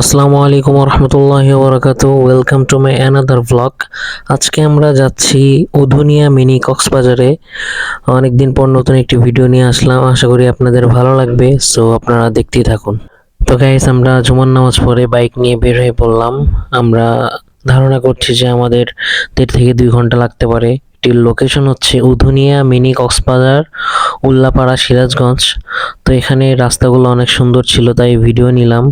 আসসালামু আলাইকুম রহমতুল্লাহ বরকাত welcome to my another blog আজকে আমরা যাচ্ছি উধুনিয়া মিনি কক্সবাজারে। অনেকদিন পর নতুন একটি ভিডিও নিয়ে আসলাম। আশা করি আপনাদের ভালো লাগবে। সো আপনারা দেখতেই থাকুন। তো গাইস আমরা জুমার নামাজ পরে বাইক নিয়ে বের হয়ে পড়লাম। আমরা ধারণা করছি যে আমাদের দেড় থেকে দুই ঘণ্টা লাগতে পারে। এটির লোকেশন হচ্ছে উধুনিয়া মিনি কক্সবাজার, উল্লাপাড়া, সিরাজগঞ্জ। তো এখানে রাস্তাগুলো অনেক সুন্দর ছিল, তাই ভিডিও নিলাম।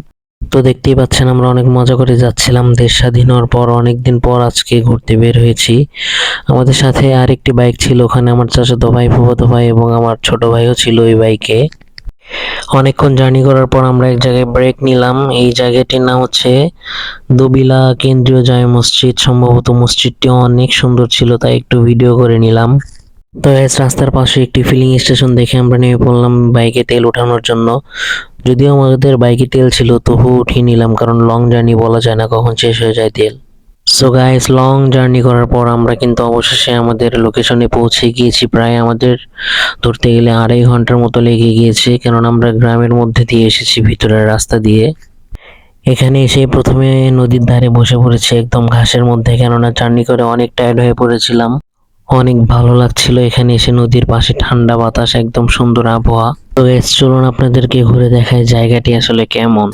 তো দেখতেই পাচ্ছেন, আমরা অনেক মজা করে যাচ্ছিলাম দেশ স্বাধীন হওয়ার পর, অনেকদিন পর আজকে ঘুরতে বের হয়েছি। আমাদের সাথে আরেকটি বাইক ছিল ওখানে, আমার চাচাতো ভাই, ফুফাতো ভাই এবং আমার ছোট ভাইও ছিল ওই বাইকে। অনেকক্ষণ জার্নি করার পর আমরা এক জায়গায় ব্রেক নিলাম। এই জায়গাটির নাম হচ্ছে দুবিলা কেন্দ্রীয় জামে মসজিদ। সম্ভবত মসজিদটি অনেক সুন্দর ছিল, তাই একটু ভিডিও করে নিলাম। তো রাস্তার পাশে একটি ফিলিং স্টেশন দেখে আমরা নেমে পড়লাম বাইকে তেল ওঠানোর জন্য। যদিও আমাদের বাইকে তেল ছিল তবু উঠিয়ে নিলাম, কারণ লং জার্নি বলা যায় না কখন শেষ হয়ে যায় তেল। সো গাইস লং জার্নি করার পর আমরা কিন্তু অবশেষে আমাদের লোকেশনে পৌঁছে গিয়েছি। প্রায় আমাদের ধরতে গেলে আড়াই ঘণ্টার মতো লেগে গিয়েছে কারণ আমরা গ্রামের মধ্যে দিয়ে এসেছি, ভিতরের রাস্তা দিয়ে। এখানে এসে প্রথমে নদীর ধারে বসে পড়েছি, একদম ঘাসের মধ্যে, কেননা জার্নি করে অনেক টায়ার্ড হয়ে পড়েছিলাম। অনেক ভালো লাগছিল এখানে এসে নদীর পাশে ঠান্ডা বাতাস, একদম সুন্দর আবহাওয়া। তো চলুন আপনাদেরকে ঘুরে দেখায় জায়গাটি আসলে কেমন।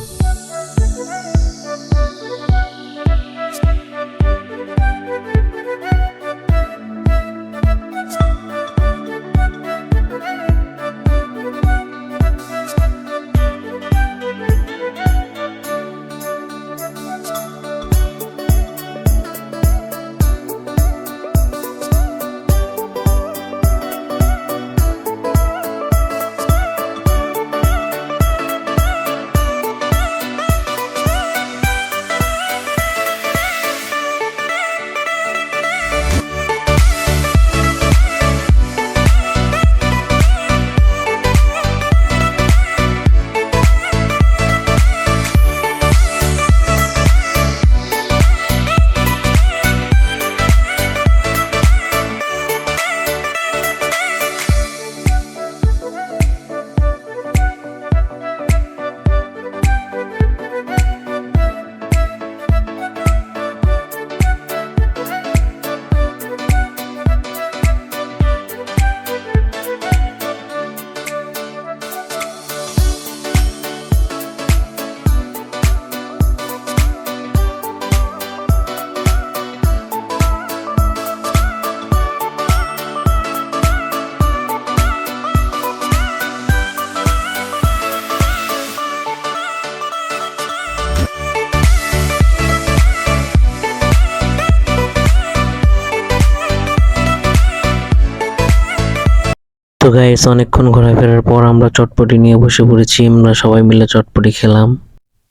গাইস অনেকক্ষণ ঘোরাফেরার পর আমরা চটপটি নিয়ে বসে পড়েছি, আমরা সবাই মিলে চটপটি খেলাম।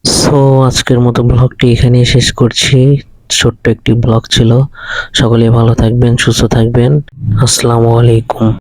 সো আজকের মতো ব্লগটি এখানেই শেষ করছি। ছোট্ট একটি ব্লগ ছিল। সকলে ভালো থাকবেন, সুস্থ থাকবেন। আসসালামু আলাইকুম।